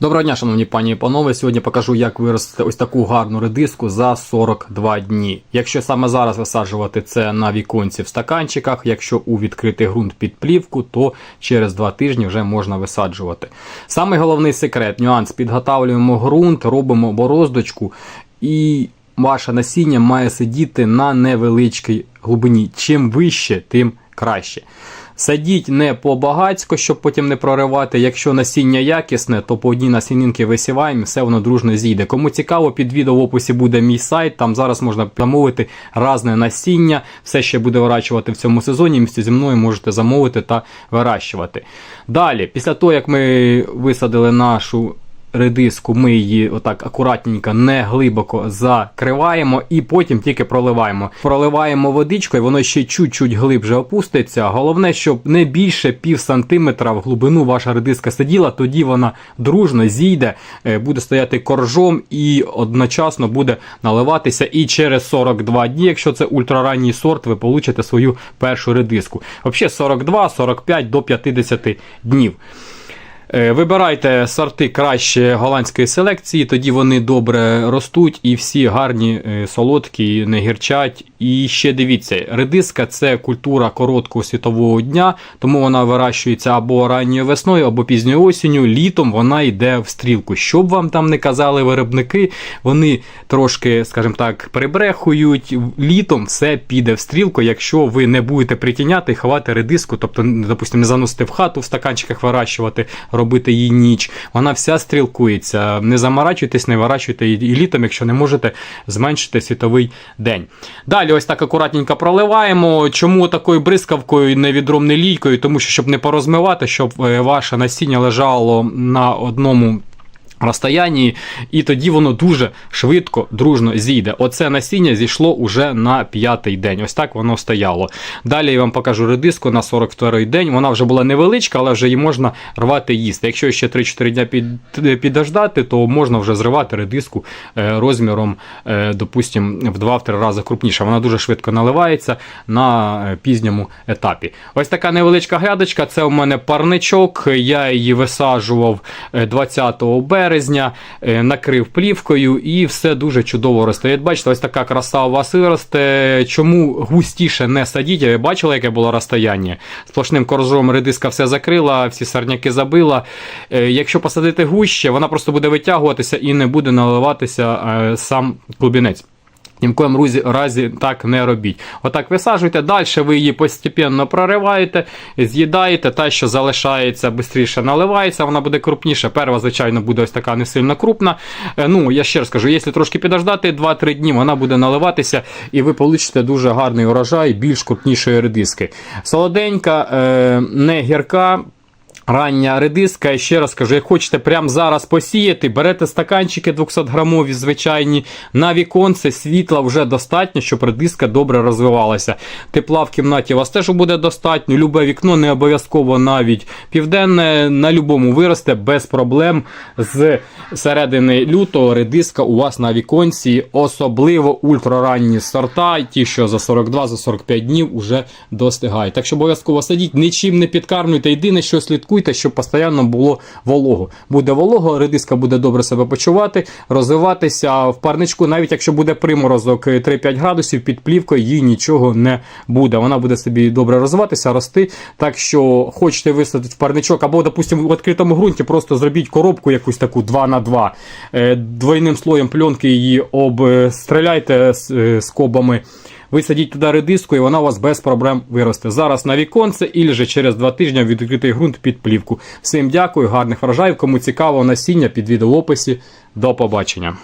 Доброго дня, шановні пані і панове. Сьогодні покажу, як виростити ось таку гарну редиску за 42 дні. Якщо саме зараз висаджувати це на віконці в стаканчиках, якщо у відкритий ґрунт під плівку, то через 2 тижні вже можна висаджувати. Самий головний секрет, нюанс, підготавлюємо ґрунт, робимо бороздочку і ваше насіння має сидіти на невеличкій глибині. Чим вище, тим краще. Садіть не по багацько, щоб потім не проривати. Якщо насіння якісне, то по одній насінинки висіваємо, все воно дружно зійде. Кому цікаво, під відео в описі буде мій сайт. Там зараз можна замовити разне насіння. Все ще буде вирощувати в цьому сезоні. Місце зі мною можете замовити та вирощувати. Далі, після того, як ми висадили нашу редиску, ми її отак акуратненько, не глибоко закриваємо і потім тільки проливаємо. Проливаємо водичкою, воно ще чуть-чуть глибше опуститься. Головне, щоб не більше пів сантиметра в глибину ваша редиска сиділа, тоді вона дружно зійде, е, буде стояти коржом і одночасно буде наливатися. І через 42 дні, якщо це ультраранній сорт, ви получите свою першу редиску. Взагалі 42, 45 до 50 днів. Е, Вибирайте сорти краще голландської селекції, тоді вони добре ростуть і всі гарні, е, солодкі, не гірчать. І ще дивіться, редиска це культура короткого світового дня, тому вона вирощується або ранньою весною, або пізньою осінню. Літом вона йде в стрілку. Щоб вам там не казали виробники, вони трошки, скажімо так, прибрехують. Літом все піде в стрілку, якщо ви не будете притіняти ховати редиску, тобто, допустимо, не заносити в хату в стаканчиках вирощувати, робити їй ніч. Вона вся стрілкується. Не заморачуйтесь, не вирачуйте її літом, якщо не можете зменшити світовий день. Далі, ось так акуратненько проливаємо. Чому такою бризкавкою, не відром, не лійкою? Тому що щоб не порозмивати, щоб е, ваше насіння лежало на одному. Розстоянні, і тоді воно дуже швидко, дружно зійде. Оце насіння зійшло уже на п'ятий день. Ось так воно стояло. Далі я вам покажу редиску на 42-й день. Вона вже була невеличка, але вже її можна рвати їсти. Якщо ще 3-4 дня під, підождати, то можна вже зривати редиску е, розміром, е, допустимо, в 2-3 рази крупніше. Вона дуже швидко наливається на е, пізньому етапі. Ось така невеличка грядочка. Це у мене парничок. Я її висаджував е, 20 березня березня, е, накрив плівкою і все дуже чудово росте. Бачите, ось така краса у вас виросте. Чому густіше не садіть? Ви бачили, яке було розстояння? Сплошним коржом редиска все закрила, всі сарняки забила. Е, Якщо посадити гуще, вона просто буде витягуватися і не буде наливатися е, сам клубінець. Ні в коєму разі, так не робіть. Отак висаджуйте, далі ви її постепенно прориваєте, з'їдаєте, та, що залишається, швидше наливається, вона буде крупніша. Перва, звичайно, буде ось така не сильно крупна. Е, Ну, я ще раз кажу, якщо трошки підождати 2-3 дні, вона буде наливатися, і ви получите дуже гарний урожай більш крупнішої редиски. Солоденька, е, не гірка. Рання редиска, і ще раз кажу, як хочете прямо зараз посіяти, берете стаканчики 200 грамові, звичайні, на віконце світла вже достатньо, щоб редиска добре розвивалася. Тепла в кімнаті у вас теж буде достатньо. Любе вікно, не обов'язково навіть південне, на любому виросте без проблем. З середини лютого редиска у вас на віконці, особливо ультраранні сорта, ті, що за 42-45 днів вже достигають. Так що обов'язково садіть, нічим не підкармлюйте. Єдине, що слідкуйте, щоб постійно було волого. Буде волого, редиска буде добре себе почувати, розвиватися в парничку, навіть якщо буде приморозок 3-5 градусів під плівкою, їй нічого не буде. Вона буде собі добре розвиватися, рости. Так що хочете висадити в парничок, або, допустимо, в відкритому ґрунті просто зробіть коробку якусь таку 2 на 2 е, двойним слоєм пленки її обстріляйте е, скобами. Ви садіть туди редиску, і вона у вас без проблем виросте. Зараз на віконце, і же через два тижні відкритий ґрунт під плівку. Всім дякую, гарних врожаїв. Кому цікаво насіння під відео в описі. До побачення.